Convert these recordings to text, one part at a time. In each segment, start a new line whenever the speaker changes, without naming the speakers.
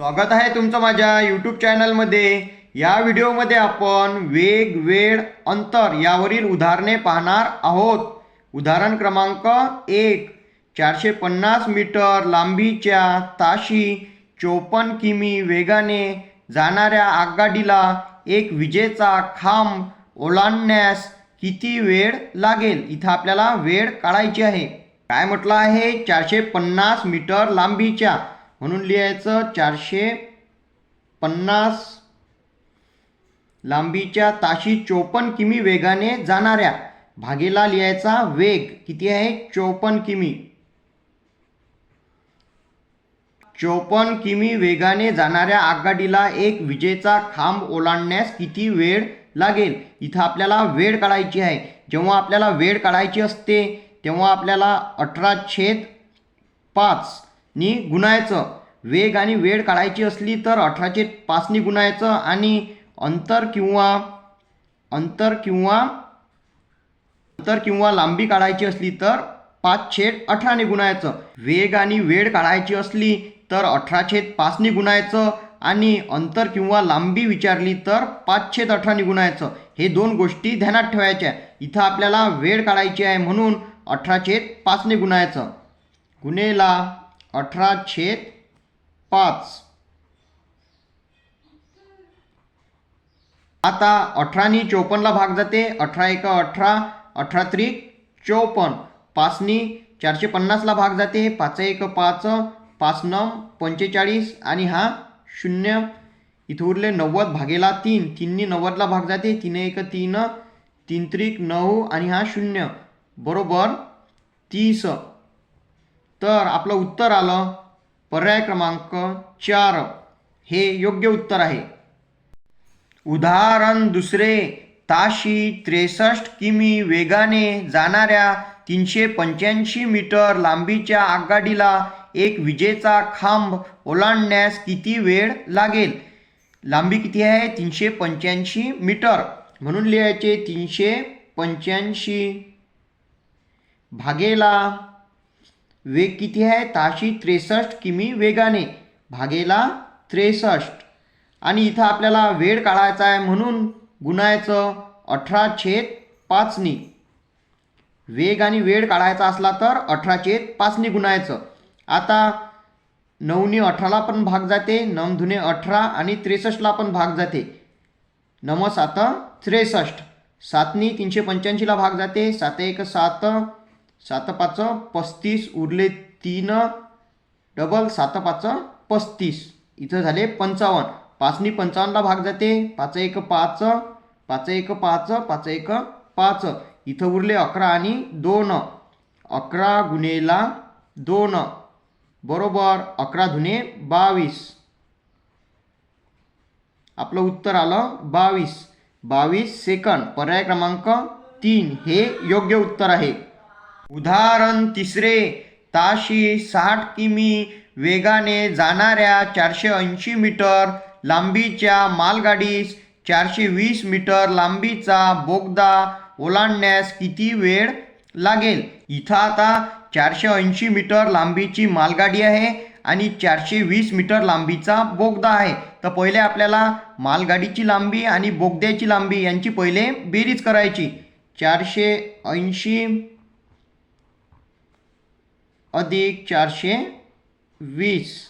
स्वागत आहे तुमचं माझ्या यूट्यूब चॅनलमध्ये या व्हिडिओमध्ये आपण वेग वेळ अंतर यावरील उदाहरणे पाहणार आहोत. उदाहरण क्रमांक एक चारशे पन्नास मीटर लांबीच्या ताशी चोपन्न किमी वेगाने जाणाऱ्या आगगाडीला एक विजेचा खांब ओलांडण्यास किती वेळ लागेल? इथं आपल्याला वेळ काढायची आहे. काय म्हटलं आहे? चारशे पन्नास मीटर लांबीच्या म्हणून लिहायचं चारशे पन्नास लांबीच्या ताशी चोपन्न किमी वेगाने जाणाऱ्या भागेला लिहायचा वेग किती आहे? चोपन्न किमी. चोपन्न किमी वेगाने जाणाऱ्या आगगाडीला एक विजेचा खांब ओलांडण्यास किती वेळ लागेल? इथं आपल्याला वेळ काढायची आहे. जेव्हा आपल्याला वेळ काढायची असते तेव्हा आपल्याला अठरा छेद पाच नी गुणायचं. वेग आणि वेळ काढायची असली तर अठराशे पाचनी गुणायचं आणि अंतर किंवा अंतर किंवा अंतर किंवा लांबी काढायची असली तर पाच छेद अठराने गुणायचं. वेग आणि वेळ काढायची असली तर अठरा छेद पाचने गुणायचं आणि अंतर किंवा लांबी विचारली तर पाच छेद अठराने गुणायचं. हे दोन गोष्टी ध्यानात ठेवायच्या. इथं आपल्याला वेळ काढायची आहे म्हणून अठरा छेद पाचने गुणायचं. गुन्हेला अठरा छेद पाच. आता अठरानी चोपन्नला भाग जाते. अठरा एक अठरा अठरा त्रिक चोपन्न. पाचनी चारशे पन्नासला भाग जाते. पाच एक पाच पाच नऊ पंचेचाळीस आणि हा शून्य. इथं उरले नव्वद भागेला तीन. तीननी नव्वदला भाग जाते. तीन एक तीन तीन त्रिक नऊ आणि हा शून्य. बरोबर तीस. तर आपलं उत्तर आलं पर्याय क्रमांक चार. हे योग्य उत्तर आहे. उदाहरण दुसरे. ताशी त्रेसष्ट किमी वेगाने जाणाऱ्या तीनशे पंच्याऐंशी मीटर लांबीच्या आगगाडीला एक विजेचा खांब ओलांडण्यास किती वेळ लागेल? लांबी किती आहे? तीनशे पंच्याऐंशी मीटर. म्हणून लिहायचे तीनशे पंच्याऐंशी. भागेला वेग किती आहे? ताशी त्रेसष्ट किमी वेगाने. भागेला त्रेसष्ट. आणि इथं आपल्याला वेळ काढायचा आहे म्हणून गुणायचं अठरा छेद पाचनी. वेग आणि वेळ काढायचा असला तर अठरा छेद पाचनी गुणायचं. आता नऊने अठराला पण भाग जाते नम धुने अठरा आणि त्रेसष्टला पण भाग जाते. नम सात त्रेसष्ट. सातनी तीनशे पंच्याऐंशीला भाग जाते. सात एक सात सात पाच पस्तीस उरले तीन डबल सात पाच पस्तीस. इथं झाले पंचावन्न. पाचनी पंचावन्नला भाग जाते. पाच एक पाच पाच एक पाच पाच एक पाच. इथं उरले अकरा आणि दोन. अकरा गुन्हेला दोन. बरोबर. अकरा धुने बावीस. आपलं उत्तर आलं बावीस. बावीस सेकंड पर्याय क्रमांक तीन. हे योग्य उत्तर आहे. उदाहरण तिसरे ताशी साठ किमी वेगाने जाणाऱ्या चारशे ऐंशी मीटर लांबीच्या मालगाडीस चारशे वीस मीटर लांबीचा बोगदा ओलांडण्यास किती वेळ लागेल? इथं आता चारशे ऐंशी मीटर लांबीची मालगाडी आहे आणि चारशे वीस मीटर लांबीचा बोगदा आहे. तर पहिले आपल्याला मालगाडीची लांबी आणि बोगद्याची लांबी यांची पहिले बेरीज करायची. चारशे ऐंशी अधिक चारशे वीस.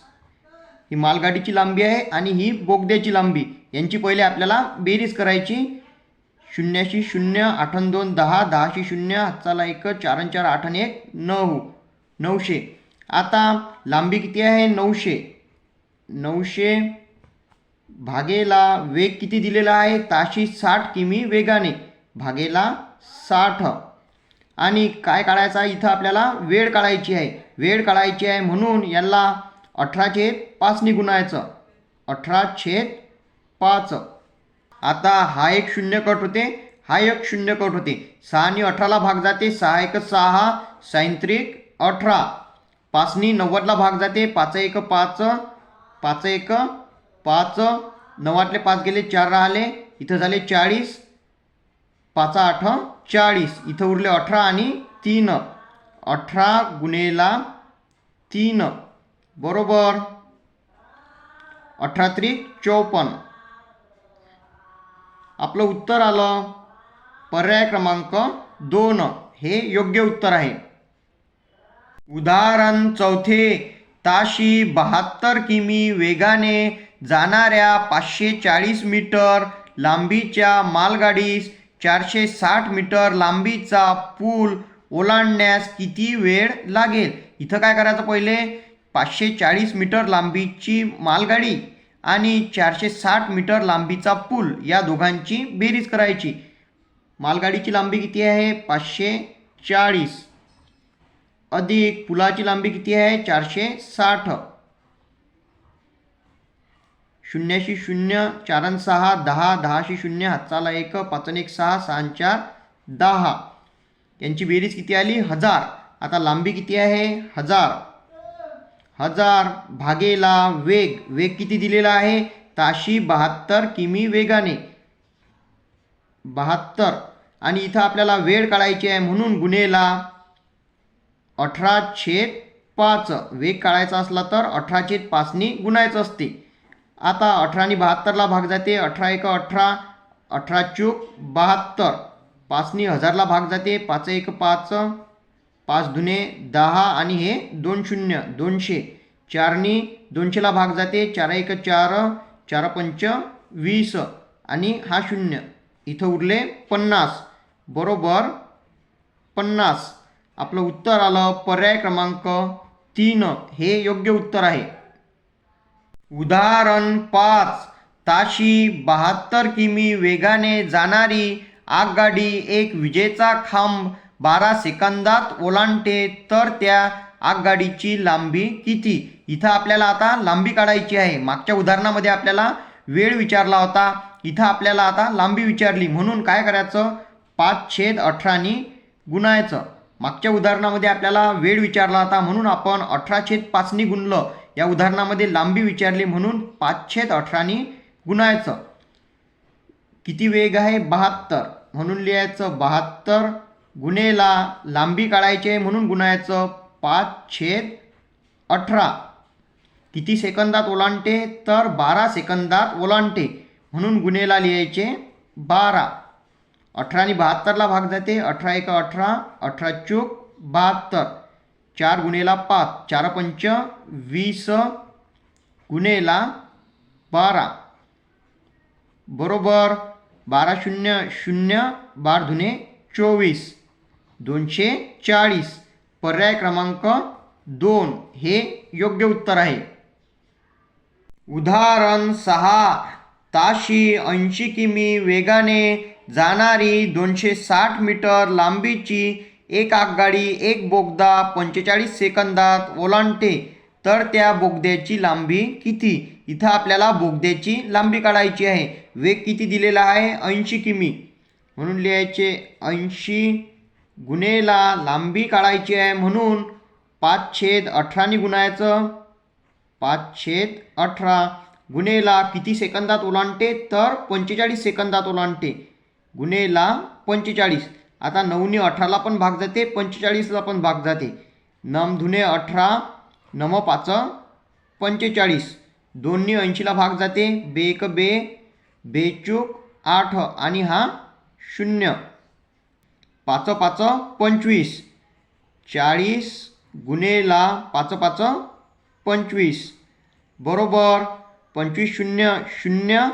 ही मालगाडीची लांबी आहे आणि ही बोगद्याची लांबी. यांची पहिले आपल्याला बेरीज करायची. शून्याशी शून्य आठन दोन दहा दहाशी शून्य हातचाला एक चारन चार आठन एक नऊ नऊशे. आता लांबी किती आहे? नऊशे. नऊशे भागेला वेग किती दिलेला आहे? ताशी साठ किमी वेगाने. भागेला साठ. आणि काय काढायचा? इथं आपल्याला वेळ काढायची आहे. वेळ काढायची आहे म्हणून याला अठरा छेद पाचनी गुणायचं अठरा छेद पाच. आता हा एक शून्य कट होते. हा एक शून्य कट होते. सहानी अठराला भाग जाते. सहा एक सहा सायंत्रिक अठरा. पाचनी नव्वदला भाग जाते. पाच एक पाच पाच एक पाच. नव्वातले पाच गेले चार राहिले. इथं झाले चाळीस. पाच आठ. चाळीस. इथं उरले अठरा आणि तीन. अठरा गुन्हेला तीन. बरोबर? अठरा त्रिक चौपन्न. आपलं उत्तर आलं. पर्याय क्रमांक दोन. हे योग्य उत्तर आहे. उदाहरण चौथे. ताशी बहात्तर किमी वेगाने जाणाऱ्या पाचशे चाळीस मीटर लांबीच्या मालगाडीस चारशे साठ मीटर लांबीचा पूल ओलांडण्यास किती वेळ लागेल? इथं काय करायचं पहिले? पाचशे चाळीस मीटर लांबीची मालगाडी आणि चारशे साठ मीटर लांबीचा पूल या दोघांची बेरीज करायची. मालगाडीची लांबी किती आहे? पाचशे चाळीस. अधिक पुलाची लांबी किती आहे? चारशे साठ. शून्याशी शून्य चारन सहा दहा दहाशी शून्य हातचाला एक पाचन एक सहा सहा चार दहा. यांची बेरीज किती आली? हजार. आता लांबी किती आहे? हजार. हजार भागेला वेग. वेग किती दिलेला आहे? ताशी बहात्तर किमी वेगाने. बहात्तर. आणि इथं आपल्याला वेळ काढायची आहे म्हणून गुन्हेला अठरा छेद पाच. वेग काढायचा असला तर अठरा छेद पाचनी गुणायचं असते. आता अठरानी बहात्तरला भाग जाते अठरा एक अठरा अठरा चूक बहात्तर. पाचनी हजारला भाग जाते पाच एक पाच पाच दुने दहा आणि हे दोन शून्य दोनशे. चारनी दोनशेला भाग जाते चार एक चार चार पंच वीस आणि हा शून्य. इथं उरले पन्नास. बरोबर पन्नास. आपलं उत्तर आलं पर्याय क्रमांक तीन. हे योग्य उत्तर आहे. उदाहरण पाच. ताशी बहात्तर किमी वेगाने जाणारी आगगाडी एक विजेचा खांब. बारा सेकंदात ओलांडते तर त्या आगगाडीची लांबी किती? इथं आपल्याला आता लांबी काढायची आहे. मागच्या उदाहरणामध्ये आपल्याला वेळ विचारला होता. इथं आपल्याला आता लांबी विचारली. म्हणून काय करायचं? पाच छेद अठरानी गुणायचं. मागच्या उदाहरणामध्ये आपल्याला वेळ विचारला होता. म्हणून आपण अठरा छेद पाचनी गुणलं. या उदाहरणामध्ये लांबी विचारली म्हणून पाचशेत अठराने अठरानी गुणायचं. किती वेग आहे? बहात्तर. म्हणून लिहायचं बहात्तर गुन्हेला लांबी काढायचे म्हणून गुणायचं पाच छेद अठरा. किती सेकंदात ओलांडते? तर बारा सेकंदात ओलांडते. म्हणून गुन्हेला लिहायचे बारा. अठराने बहात्तरला भाग जाते. अठरा एक अठरा अठरा चूक बहात्तर. चार गुन्हेला पाच. चार पंच वीस गुन्हेला बारा. बरोबर. बारा शून्य शून्य बार धुने चोवीस. दोनशे चाळीस. पर्याय क्रमांक दोन. हे योग्य उत्तर आहे. उदाहरण सहा. ताशी ऐंशी किमी वेगाने जाणारी दोनशे साठ मीटर लांबीची एक आगगाडी एक बोगदा पंचेचाळीस सेकंदात ओलांडते. तर त्या बोगद्याची लांबी किती? इथं आपल्याला बोगद्याची लांबी काढायची आहे. वेग किती दिलेला आहे? ऐंशी किमी. म्हणून लिहायचे ऐंशी गुन्हेला लांबी काढायची आहे म्हणून पाच छेद अठराने गुणायचं. पाच छेद अठरा गुन्हेला किती सेकंदात ओलांडते? तर पंचेचाळीस सेकंदात ओलांडते. गुन्हेला पंचेचाळीस. आता नऊने अठराला पण भाग जाते पंचेचाळीसला पण भाग जाते. नम धुने अठरा नम पाच पंचेचाळीस. दोन्ही ऐंशीला भाग जाते बे एक बे बेचूक आठ आणि हा शून्य. पाच पाच पंचवीस. चाळीस गुन्हेला पाच पाच पंचवीस. बरोबर. पंचवीस शून्य शून्य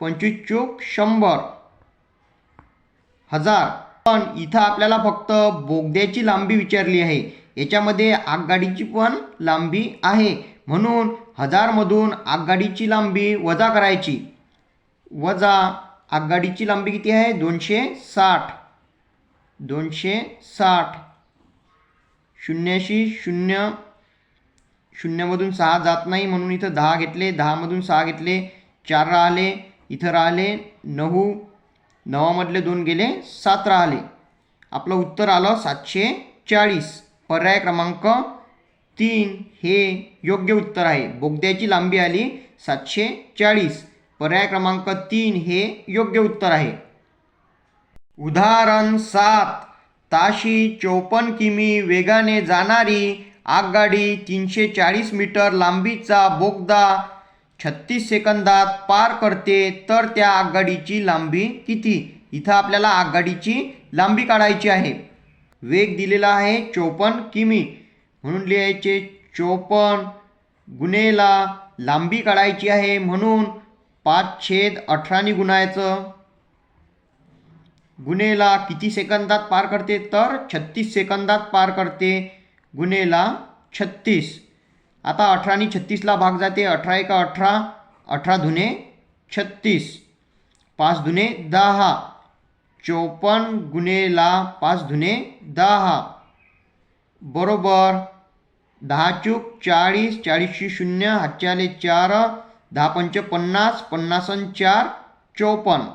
पंचवीस चूक शंभर. हजार. पण इथं आपल्याला फक्त बोगद्याची लांबी विचारली आहे. याच्यामध्ये आगगाडीची पण लांबी आहे. म्हणून हजारमधून आगगाडीची लांबी वजा करायची. वजा आगगाडीची लांबी किती आहे? दोनशे साठ. दोनशे साठ. शून्याशी शून्य. शून्यमधून सहा जात नाही म्हणून इथं दहा घेतले. दहामधून सहा घेतले. चार राहिले. इथं राहिले नऊ. नवामधले दोन गेले सात राहिले. आपलं उत्तर आलं सातशे चाळीस पर्याय क्रमांक तीन. हे योग्य उत्तर आहे. बोगद्याची लांबी आली सातशे चाळीस पर्याय क्रमांक तीन. हे योग्य उत्तर आहे. उदाहरण सात. ताशी चौपन्न किमी वेगाने जाणारी आगगाडी तीनशे चाळीस मीटर लांबीचा बोगदा छत्तीस सेकंदात पार करते तर त्या आगगाडीची लांबी किती? इथं आपल्याला आगगाडीची लांबी काढायची आहे. वेग दिलेला आहे चोपन्न किमी. म्हणून लिहायचे चोपन्न गुन्हेला लांबी काढायची आहे म्हणून पाच छेद अठराने गुणायचं. गुन्हेला किती सेकंदात पार करते? तर छत्तीस सेकंदात पार करते गुन्हेला छत्तीस. आता अठराने छत्तीसला भाग जाते. अठरा एका अठरा अठरा धुणे छत्तीस. पाच धुणे दहा. चोपन्न गुन्हेला पाच धुणे दहा. बरोबर. दहा चूक चाळीस. चाळीसशे शून्य हातच्याले चार. दहा पंच पन्नास. पन्नासन चार चोपन्न.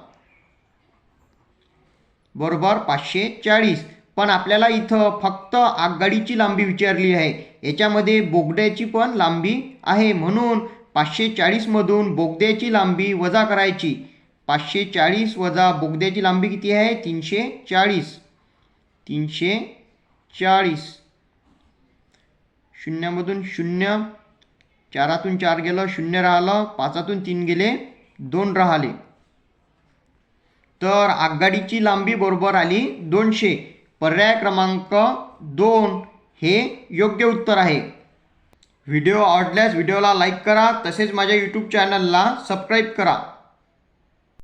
बरोबर. पाचशे चाळीस. पण आपल्याला इथं फक्त आगगाडीची लांबी विचारली आहे. याच्यामध्ये बोगद्याची पण लांबी आहे म्हणून पाचशे चाळीसमधून बोगद्याची लांबी वजा करायची. पाचशे चाळीस वजा बोगद्याची लांबी किती आहे? तीनशे चाळीस तीनशे चाळीस शून्यामधून शून्य चारातून चार गेलं शून्य राहिलं पाचातून तीन गेले दोन राहिले. तर आगगाडीची लांबी बरोबर आली दोनशे. पर्याय क्रमांक दोन हे योग्य उत्तर आहे. व्हिडिओ आवडल्यास व्हिडिओला लाईक करा तसेच माझ्या यूट्यूब चॅनलला सबस्क्राईब करा.